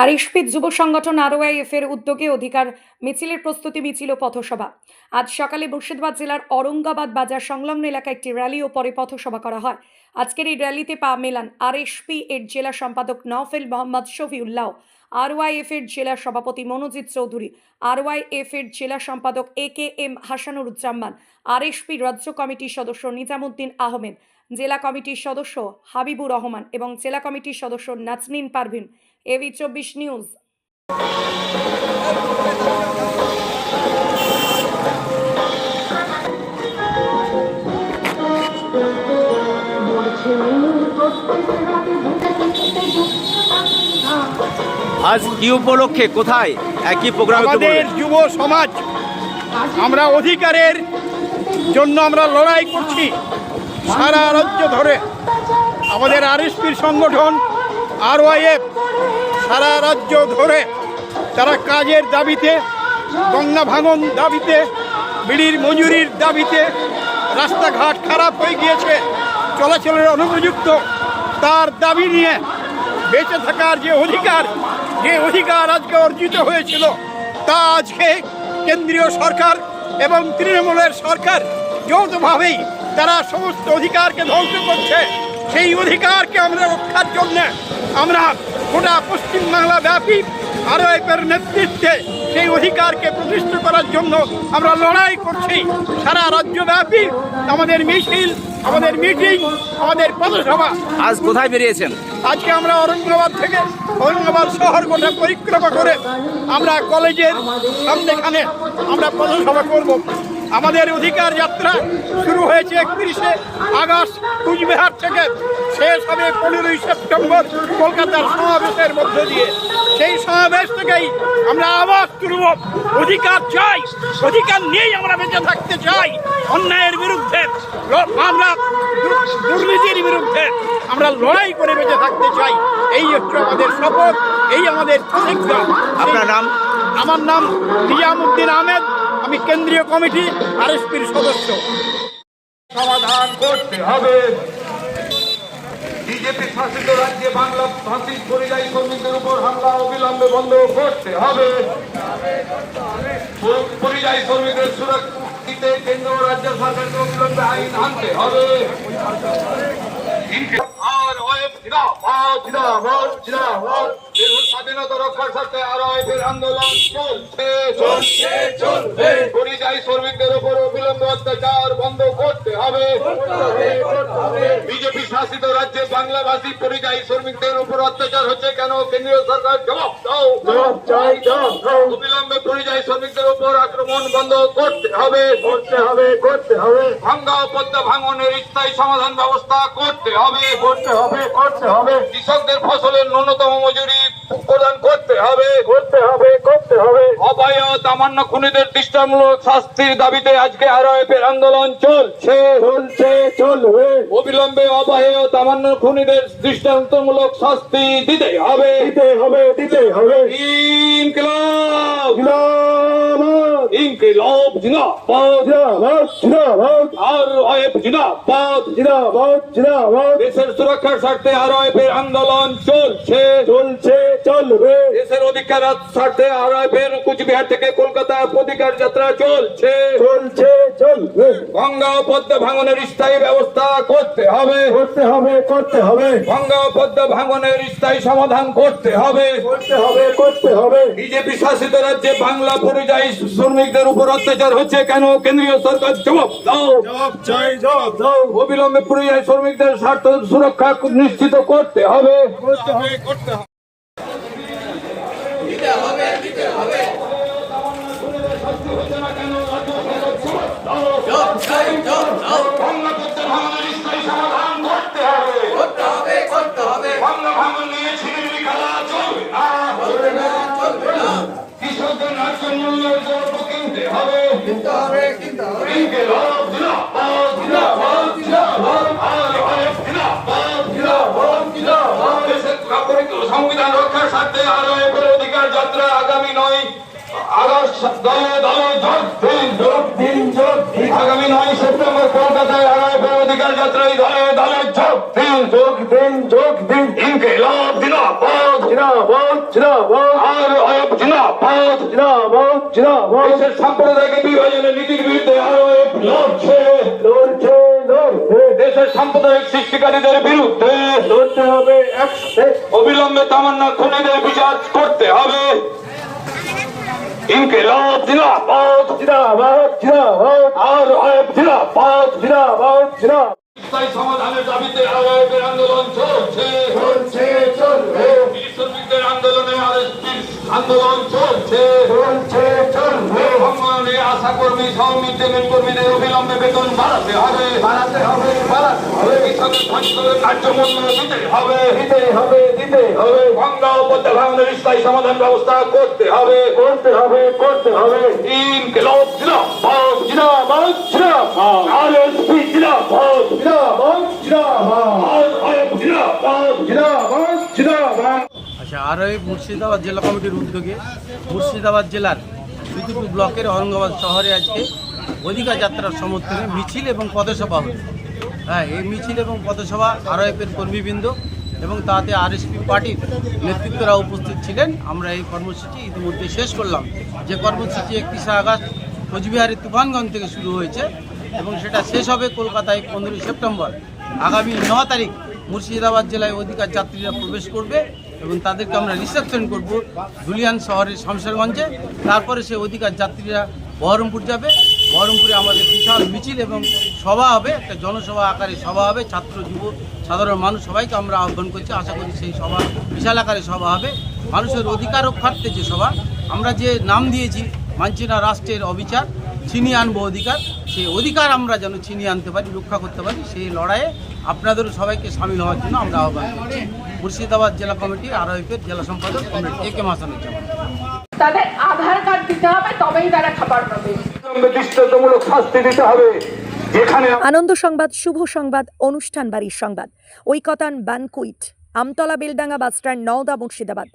আর ইস্পিত যুব সংগঠন আরওআইএফ এর উদ্যোগে অধিকার মিছিলের প্রস্তুতি মিছিল পথসভা। আজ সকালে মুর্শিদাবাদ জেলার অরঙ্গাবাদ বাজার সংলগ্ন এলাকায় একটি র্যালি ও পরে পথসভা করা হয়। আজকের এই র্যালিতে পা মেলান আরএসপি এর জেলা সম্পাদক নওফেল মোহাম্মদ শফিউল্লাহ, আরওয়াইএফ এর জেলা সভাপতি মনোজিৎ চৌধুরী, আরওয়াইএফ এর জেলা সম্পাদক এ কে এম হাসানুরুজ্জামান, আরএসপি রাজ্য কমিটির সদস্য নিজামুদ্দিন আহমেদ জেলা কমিটির সদস্য হাবিবুর রহমান এবং জেলা কমিটির সদস্য নাজনীন পারভিন। এবি চব্বিশ নিউজ। আজ কি উপলক্ষে কোথায়? একই প্রোগ্রামে আমাদের যুব সমাজ আমরা অধিকারের জন্য আমরা লড়াই করছি। সারা রাজ্য ধরে আমাদের আরএসপির সংগঠন, আরওয়াইএফ, সারা রাজ্য ধরে তারা কাজের দাবিতে, গঙ্গা ভাঙন দাবিতে, বিড়ির মজুরির দাবিতে রাস্তাঘাট খারাপ হয়ে গিয়েছে, চলাচলের অনুপযুক্ত। তার দাবি নিয়ে বেঁচে থাকার যে অধিকার যে অধিকার আজকে অর্জিত হয়েছিল, তা আজকে কেন্দ্রীয় সরকার এবং তৃণমূলের সরকার যৌথভাবেই তারা সমস্ত অধিকারকে ধ্বংস করছে সেই অধিকারকে আমরা রক্ষার জন্যে আমরা গোটা পশ্চিমবাংলা ব্যাপী আরও এর নেতৃত্বে সেই অধিকারকে প্রতিষ্ঠা করার জন্য আমরা লড়াই করছি। সারা রাজ্যব্যাপী আমাদের মিছিল আমাদের মিটিং আমাদের পথসভা। আজ কোথায় বেরিয়েছেন? আজকে আমরা ঔরঙ্গাবাদ থেকে ঔরঙ্গাবাদ শহর গোটা পরিক্রমা করে আমরা কলেজের সামনেখানে আমরা পথসভা করব। আমাদের অধিকার যাত্রা শুরু হয়েছে একত্রিশে আগস্ট কুচবিহার থেকে। শেষ হবে পনেরোই সেপ্টেম্বর কলকাতার সমাবেশের মধ্য দিয়ে। সেই সমাবেশ থেকেই আমরা আওয়াজ তুলব। অধিকার চাই অধিকার নিয়েই আমরা বেঁচে থাকতে চাই। অন্যায়ের বিরুদ্ধে আমরা দুর্নীতির বিরুদ্ধে আমরা লড়াই করে বেঁচে থাকতে চাই। এই হচ্ছে আমাদের শপথ এই আমাদের প্রতিজ্ঞা। আপনার নাম? আমার নাম নিজামুদ্দিন আহমেদ। আমি কেন্দ্রীয় কমিটি আরএসপির সদস্য। সমাধান করতে হবে। বিজেপি শাসিত রাজ্যে বাংলা ভাষী পরিযায়ী কর্মীদের উপর হামলা অবিলম্বে বন্ধ করতে হবে। পরিযায়ী কর্মীদের সুরক্ষা দিতে কেন্দ্র রাজ্য সরকারকে অবিলম্বে আইন আনতে হবে আর ওয়েব জিন্দাবাদ, জিন্দাবাদ, জিন্দাবাদ। দেশের স্বাধীনতা রক্ষার স্বার্থে আর ওয়েবের আন্দোলন চলছে চলছে চলবে পরিযায়ী শ্রমিকদের উপর অবিলম্বে অত্যাচার বন্ধ করতে হবে। বিজেপি শাসিত রাজ্যে বাংলাভাষী পরিযায়ী শ্রমিকদের উপর অত্যাচার হচ্ছে কেন? কেন্দ্রীয় সরকার জবাব দাও। জবাব চাই জবাব দাও অবিলম্বে পরিযায়ী শ্রমিকদের উপর আক্রমণ বন্ধ করতে হবে। করতে হবে করতে হবে। ভাঙ্গা পদ্মা ভাঙনের স্থায়ী সমাধান ব্যবস্থা করতে হবে। করতে হবে করতে হবে। কৃষকদের ফসলের ন্যূনতম মজুরি প্রদান করতে হবে। করতে হবে করতে হবে। অভয় তামান্য খুনিদের দৃষ্টামূলক শাস্তির দাবিতে আজকে আরও আন্দোলন চলছে। চলছে চলবে। অবিলম্বে অভয় তামান্য খুনিদের দৃষ্টান্তমূলক শাস্তি দিতে হবে। দিতে হবে দিতে হবে। ইনকিলাব। ইনকিলাব। জিন্দাবাদ। জিন্দাবাদ জিন্দাবাদ। আর জিন্দাবাদ। জিন্দাবাদ জিন্দাবাদ। দেশের সুরক্ষার স্বার্থে আর ওয়েবের আন্দোলন চলছে। চলছে চলবে দেশের অধিকার স্বার্থে আর ওয়েবের কুচবিহার থেকে কলকাতা অধিকার যাত্রা চলছে। চলছে চলবে গঙ্গা পদ্মা ভাঙনের স্থায়ী ব্যবস্থা করতে হবে। করতে হবে করতে হবে। গঙ্গা পদ্মা ভাঙনের স্থায়ী সমাধান করতে হবে। করতে হবে করতে হবে। বিজেপি শাসিত রাজ্যে বাংলা পরিযায়ী শ্রমিকদের উপর অত্যাচার হচ্ছে কেন? কেন্দ্রীয় সরকার জবাব দাও। জবাব চাই জবাব দাও। অবিলম্বে পরিযায়ী শ্রমিকদের স্বার্থ সুরক্ষা নিশ্চিত করতে হবে। করতে হবে করতে হবে। সংবিধান রক্ষার স্বার্থে আরও অধিকার যাত্রা আগামী নয় আগস্ট দলে দলে আইএফ জিন্দাবাদ দেশের সাম্প্রদায়িক বিভাজনের নীতির বিরুদ্ধে আরোপ লড়ছে। দেশের সাম্প্রদায়িক সৃষ্টিকারীদের বিরুদ্ধে লড়তে হবে অবিলম্বে তামান্না খুনিদের বিচার করতে হবে। ইনকিলাব জিন্দাবাদ। আর জিন্দাবাদ। স্থায়ী সমাধানের দাবিতে আরবের আন্দোলন চলছে। বীর শ্রমিকদের আন্দোলনে আরএসপির আন্দোলন চলছে। ভ্রমণে আশা কর্মী সহ মিড ডে মিল কর্মীদের অবিলম্বে বেতন বাড়াতে হবে। বাড়াতে হবে। বাড়াতে হবে। কৃষকের ফসলের দিতে হবে। দিতে হবে দিতে হবে। গঙ্গা পদ্মা ভাঙনের স্থায়ী সমাধান ব্যবস্থা করতে হবে। করতে হবে করতে হবে। জিন্দাবাদ জিন্দাবাদ আরএসপি জিন্দাবাদ। জিন্দাবাদ জিন্দাবাদ। আইএফ জিন্দাবাদ। জিন্দাবাদ জিন্দাবাদ। আচ্ছা আর ওই মুর্শিদাবাদ জেলা কমিটির উদ্যোগে মুর্শিদাবাদ জেলার সিদ্ধুপুর ব্লকের অরঙ্গাবাদ শহরে আজকে অধিকার যাত্রার সমর্থনে মিছিল এবং পদসভা হল। হ্যাঁ এই মিছিল এবং পদসভা আরএফের কর্মীবৃন্দ এবং তাতে আরএসপি পার্টির নেতৃত্বরা উপস্থিত ছিলেন। আমরা এই কর্মসূচি ইতিমধ্যে শেষ করলাম। যে কর্মসূচি একত্রিশে আগস্ট কোচবিহারের তুফানগঞ্জ থেকে শুরু হয়েছে এবং সেটা শেষ হবে কলকাতায় পনেরোই সেপ্টেম্বর। আগামী ন তারিখ মুর্শিদাবাদ জেলায় অধিকার যাত্রীরা প্রবেশ করবে। এবং তাদেরকে আমরা রিসেপশন করব ধুলিয়ান শহরের শামশেরগঞ্জে। তারপরে সে অধিকার যাত্রীরা বহরমপুর যাবে। বহরমপুরে আমাদের বিশাল মিছিল এবং সভা হবে, একটা জনসভা আকারে সভা হবে। ছাত্র, যুব, সাধারণ মানুষ সবাইকে আমরা আহ্বান করছি। আশা করি সেই সভা বিশাল আকারে সভা হবে। মানুষের অধিকার রক্ষার্থে যে সভা, আমরা যে নাম দিয়েছি মানছি না রাষ্ট্রের অবিচার, ছিনিয়ে আনব অধিকার, সেই অধিকার আমরা যেন ছিনিয়ে আনতে পারি, রক্ষা করতে পারি, সেই লড়াইয়ে আপনাদেরও সবাইকে সামিল হওয়ার জন্য আমরা আহ্বান করছি। মুর্শিদাবাদ জেলা কমিটি আরআইপের জেলা সম্পাদক কমরেড এ কে মাসানুজ্জামান। তাদের আধার কার্ড দিতে হবে তবেই তারা খাবার পাবে। দৃষ্টান্তমূলক শাস্তি দিতে হবে। আনন্দ সংবাদ শুভ সংবাদ অনুষ্ঠান বাড়ির সংবাদ। Oikotan banquet Amtala Beldanga bus stand Nowda Murshidabad.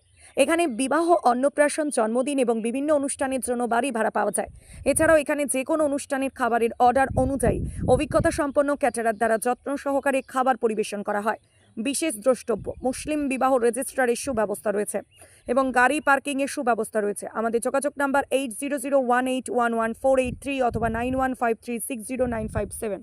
এখানে বিবাহ অন্নপ্রাশন জন্মদিন এবং বিভিন্ন অনুষ্ঠানের জন্য বাড়ি ভাড়া পাওয়া যায়। এছাড়াও এখানে যে কোনো অনুষ্ঠানের খাবারের অর্ডার অনুযায়ী অভিজ্ঞতা সম্পন্ন ক্যাটারার দ্বারা যত্ন সহকারে খাবার পরিবেশন করা হয়। বিশেষ দ্রষ্টব্য। মুসলিম বিবাহ রেজিস্ট্রারের সুব্যবস্থা রয়েছে এবং গাড়ি পার্কিংয়ের সুব্যবস্থা রয়েছে। আমাদের যোগাযোগ number eight zero zero one eight one one four eight three অথবা nine one five three six zero nine five seven